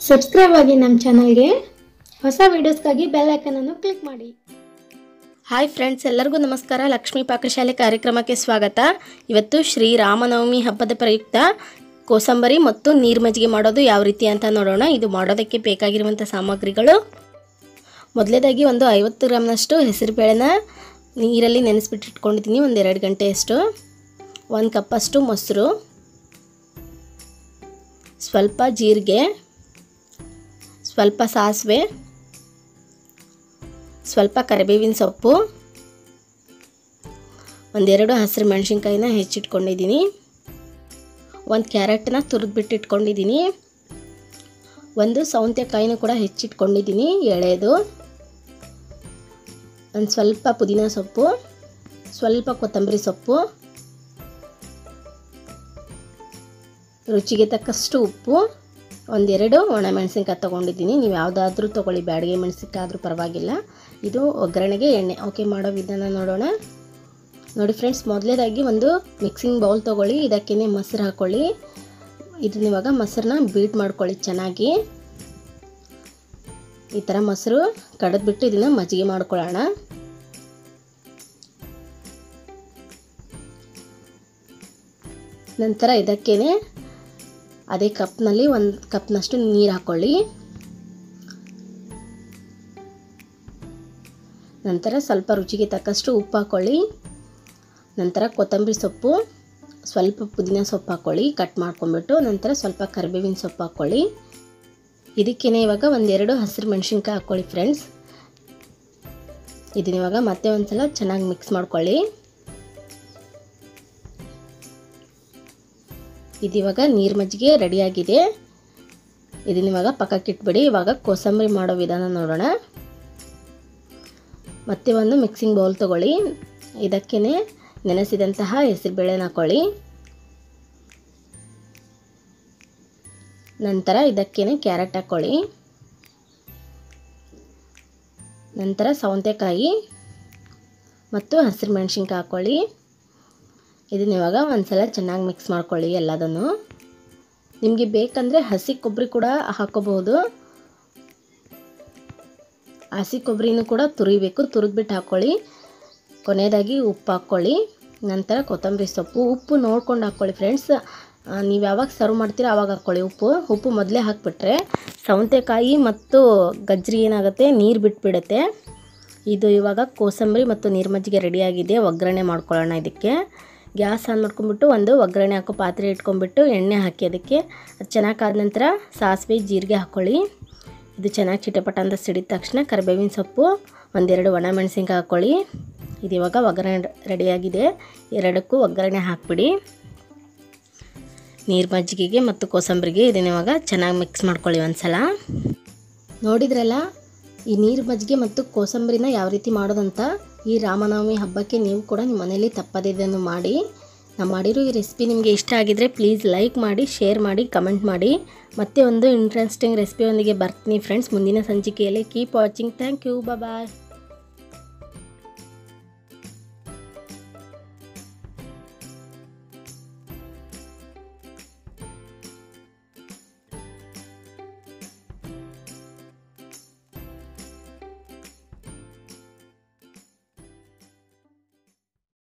Subscribe ಆಗಿ ನಮ್ಮ ಚಾನಲ್ಗೆ ಹೊಸ ವೀಡಿಯೋಸ್ಗಾಗಿ ಬೆಲ್ ಐಕನನ್ನು ಕ್ಲಿಕ್ ಮಾಡಿ. ಹಾಯ್ ಫ್ರೆಂಡ್ಸ್ ಎಲ್ಲರಿಗೂ ನಮಸ್ಕಾರ. ಲಕ್ಷ್ಮೀ ಪಾಕಶಾಲೆ ಕಾರ್ಯಕ್ರಮಕ್ಕೆ ಸ್ವಾಗತ. ಇವತ್ತು ಶ್ರೀ ರಾಮನವಮಿ ಹಬ್ಬದ ಪ್ರಯುಕ್ತ ಕೋಸಂಬರಿ ಮತ್ತು ನೀರು ಮಜ್ಜಿಗೆ ಮಾಡೋದು ಯಾವ ರೀತಿ ಅಂತ ನೋಡೋಣ. ಇದು ಮಾಡೋದಕ್ಕೆ ಬೇಕಾಗಿರುವಂಥ ಸಾಮಗ್ರಿಗಳು. ಮೊದಲೇದಾಗಿ ಒಂದು ಐವತ್ತು ಗ್ರಾಮ್ನಷ್ಟು ಹೆಸರುಬೇಳೆನ ನೀರಲ್ಲಿ ನೆನೆಸ್ಬಿಟ್ಟು ಇಟ್ಕೊಂಡಿದ್ದೀನಿ. ಒಂದು ಎರಡು ಗಂಟೆಯಷ್ಟು. ಒಂದು ಕಪ್ಪಷ್ಟು ಮೊಸರು. ಸ್ವಲ್ಪ ಜೀರಿಗೆ. ಸ್ವಲ್ಪ ಸಾಸಿವೆ, ಸ್ವಲ್ಪ ಕರಿಬೇವಿನ ಸೊಪ್ಪು, ಒಂದೆರಡು ಹಸಿರು ಮೆಣಸಿನ್ಕಾಯಿನ ಹೆಚ್ಚಿಟ್ಕೊಂಡಿದ್ದೀನಿ. ಒಂದು ಕ್ಯಾರೆಟ್ನ ತುರಿದ್ಬಿಟ್ಟು ಇಟ್ಕೊಂಡಿದ್ದೀನಿ ಒಂದು ಸೌಂತೆಕಾಯಿನ ಕೂಡ ಹೆಚ್ಚಿಟ್ಕೊಂಡಿದ್ದೀನಿ ಎಳೆದು. ಒಂದು ಸ್ವಲ್ಪ ಪುದೀನ ಸೊಪ್ಪು, ಸ್ವಲ್ಪ ಕೊತ್ತಂಬರಿ ಸೊಪ್ಪು, ರುಚಿಗೆ ತಕ್ಕಷ್ಟು ಉಪ್ಪು. ಒಂದೆರಡು ಒಣಮೆಣಸಿನ್ಕಾಯಿ ತೊಗೊಂಡಿದ್ದೀನಿ. ನೀವು ಯಾವುದಾದ್ರೂ ತೊಗೊಳ್ಳಿ, ಬ್ಯಾಡಿಗೆ ಮೆಣಸಿನ್ಕಾಯಿ ಆದರೂ ಪರವಾಗಿಲ್ಲ. ಇದು ಒಗ್ಗರಣೆಗೆ ಎಣ್ಣೆ. ಓಕೆ ಮಾಡೋ ವಿಧಾನ ನೋಡೋಣ. ನೋಡಿ ಫ್ರೆಂಡ್ಸ್ ಮೊದಲೇದಾಗಿ ಒಂದು ಮಿಕ್ಸಿಂಗ್ ಬೌಲ್ ತೊಗೊಳ್ಳಿ. ಇದಕ್ಕೇ ಮೊಸರು ಹಾಕ್ಕೊಳ್ಳಿ ಇದನ್ನ ಇವಾಗ ಮೊಸರನ್ನ ಬೀಟ್ ಮಾಡ್ಕೊಳ್ಳಿ ಚೆನ್ನಾಗಿ. ಈ ಥರ ಮೊಸರು ಕಡಿದ್ಬಿಟ್ಟು ಇದನ್ನು ಮಜ್ಜಿಗೆ ಮಾಡ್ಕೊಳ್ಳೋಣ. ನಂತರ ಇದಕ್ಕೇ ಅದೇ ಕಪ್ನಲ್ಲಿ ಒಂದು ಕಪ್ನಷ್ಟು ನೀರು ಹಾಕ್ಕೊಳ್ಳಿ ನಂತರ ಸ್ವಲ್ಪ ರುಚಿಗೆ ತಕ್ಕಷ್ಟು ಉಪ್ಪು ಹಾಕ್ಕೊಳ್ಳಿ ನಂತರ ಕೊತ್ತಂಬರಿ ಸೊಪ್ಪು, ಸ್ವಲ್ಪ ಪುದೀನ ಸೊಪ್ಪು ಹಾಕ್ಕೊಳ್ಳಿ ಕಟ್ ಮಾಡ್ಕೊಂಬಿಟ್ಟು ನಂತರ ಸ್ವಲ್ಪ ಕರಿಬೇವಿನ ಸೊಪ್ಪು ಹಾಕ್ಕೊಳ್ಳಿ ಇದಕ್ಕೇನೆ ಇವಾಗ ಒಂದೆರಡು ಹಸಿರು ಮೆಣಸಿನ್ಕಾಯಿ ಹಾಕ್ಕೊಳ್ಳಿ ಫ್ರೆಂಡ್ಸ್. ಇದನ್ನ ಇವಾಗ ಮತ್ತೆ ಒಂದು ಸಲ ಚೆನ್ನಾಗಿ ಮಿಕ್ಸ್ ಮಾಡ್ಕೊಳ್ಳಿ. ಇದಿವಾಗ ನೀರು ಮಜ್ಜಿಗೆ ರೆಡಿಯಾಗಿದೆ ಇದನ್ನ ಇವಾಗ ಪಕ್ಕಕ್ಕೆ ಇಟ್ಬಿಡಿ. ಇವಾಗ ಕೋಸಂಬರಿ ಮಾಡೋ ವಿಧಾನ ನೋಡೋಣ. ಮತ್ತೆ ಒಂದು ಮಿಕ್ಸಿಂಗ್ ಬೌಲ್ ತೊಗೊಳ್ಳಿ. ಇದಕ್ಕೇ ನೆನೆಸಿದಂತಹ ಹೆಸರುಬೇಳೆನ ಹಾಕ್ಕೊಳ್ಳಿ ನಂತರ ಇದಕ್ಕೇ ಕ್ಯಾರೆಟ್ ಹಾಕ್ಕೊಳ್ಳಿ ನಂತರ ಸೌಂತೆಕಾಯಿ ಮತ್ತು ಹಸಿರು ಮೆಣಸಿನ್ಕಾಯಿ ಹಾಕ್ಕೊಳ್ಳಿ ಇದನ್ನ ಇವಾಗ ಒಂದ್ಸಲ ಚೆನ್ನಾಗಿ ಮಿಕ್ಸ್ ಮಾಡ್ಕೊಳ್ಳಿ ಎಲ್ಲದನ್ನು. ನಿಮಗೆ ಬೇಕಂದರೆ ಹಸಿ ಕೊಬ್ಬರಿ ಕೂಡ ಹಾಕೋಬಹುದು. ಹಸಿ ಕೊಬ್ಬರಿನೂ ಕೂಡ ತುರಿಬೇಕು, ತುರಿದ್ಬಿಟ್ಟು ಹಾಕ್ಕೊಳ್ಳಿ ಕೊನೆಯದಾಗಿ ಉಪ್ಪು ಹಾಕ್ಕೊಳ್ಳಿ ನಂತರ ಕೊತ್ತಂಬರಿ ಸೊಪ್ಪು, ಉಪ್ಪು ನೋಡ್ಕೊಂಡು ಹಾಕ್ಕೊಳ್ಳಿ ಫ್ರೆಂಡ್ಸ್ ನೀವು ಯಾವಾಗ ಸರ್ವ್ ಮಾಡ್ತೀರಾ ಆವಾಗ ಹಾಕ್ಕೊಳ್ಳಿ ಉಪ್ಪು. ಉಪ್ಪು ಮೊದಲೇ ಹಾಕಿಬಿಟ್ರೆ ಸೌತೆಕಾಯಿ ಮತ್ತು ಗಜ್ಜರಿ ಏನಾಗುತ್ತೆ? ನೀರು ಬಿಟ್ಬಿಡುತ್ತೆ. ಇದು ಇವಾಗ ಕೋಸಂಬರಿ ಮತ್ತು ನೀರು ಮಜ್ಜಿಗೆ ರೆಡಿಯಾಗಿದೆ ಒಗ್ಗರಣೆ ಮಾಡ್ಕೊಳ್ಳೋಣ ಇದಕ್ಕೆ. ಗ್ಯಾಸ್ ಆನ್ ಮಾಡ್ಕೊಂಬಿಟ್ಟು ಒಂದು ಒಗ್ಗರಣೆ ಹಾಕೋ ಪಾತ್ರೆ ಇಟ್ಕೊಂಡ್ಬಿಟ್ಟು ಎಣ್ಣೆ ಹಾಕಿ ಅದಕ್ಕೆ ಅದು ಚೆನ್ನಾಗಿ ಆದ ನಂತರ ಸಾಸಿವೆ, ಜೀರಿಗೆ ಹಾಕ್ಕೊಳ್ಳಿ ಇದು ಚೆನ್ನಾಗಿ ಚಿಟಪಟ ಅಂತ ಸಿಡಿದ ತಕ್ಷಣ ಕರಿಬೇವಿನ ಸೊಪ್ಪು, ಒಂದೆರಡು ಒಣ ಮೆಣಸಿನ್ಕಾಯಿ ಹಾಕ್ಕೊಳ್ಳಿ ಇದು ಇವಾಗ ಒಗ್ಗರಣೆ ರೆಡಿಯಾಗಿದೆ. ಎರಡಕ್ಕೂ ಒಗ್ಗರಣೆ ಹಾಕ್ಬಿಡಿ. ನೀರು ಮಜ್ಜಿಗೆಗೆ ಮತ್ತು ಕೋಸಂಬರಿಗೆ ಇದನ್ನ ಇವಾಗ ಚೆನ್ನಾಗಿ ಮಿಕ್ಸ್ ಮಾಡ್ಕೊಳ್ಳಿ ಒಂದು ಸಲ ನೋಡಿದ್ರಲ್ಲ, ಈ ನೀರು ಮಜ್ಜಿಗೆ ಮತ್ತು ಕೋಸಂಬರಿನ ಯಾವ ರೀತಿ ಮಾಡೋದಂತ? ಈ ರಾಮನವಮಿ ಹಬ್ಬಕ್ಕೆ ನೀವು ಕೂಡ ನಿಮ್ಮ ಮನೇಲಿ ತಪ್ಪದೇ ಇದನ್ನು ಮಾಡಿ ನಾನು ಮಾಡಿರೋ ಈ ರೆಸಿಪಿ ನಿಮಗೆ ಇಷ್ಟ ಆಗಿದರೆ ಪ್ಲೀಸ್ ಲೈಕ್ ಮಾಡಿ ಶೇರ್ ಮಾಡಿ ಕಮೆಂಟ್ ಮಾಡಿ. ಮತ್ತೆ ಒಂದು ಇಂಟ್ರೆಸ್ಟಿಂಗ್ ರೆಸಿಪಿಯೊಂದಿಗೆ ಬರ್ತೀನಿ ಫ್ರೆಂಡ್ಸ್ ಮುಂದಿನ ಸಂಚಿಕೆಯಲ್ಲಿ keep watching thank you bye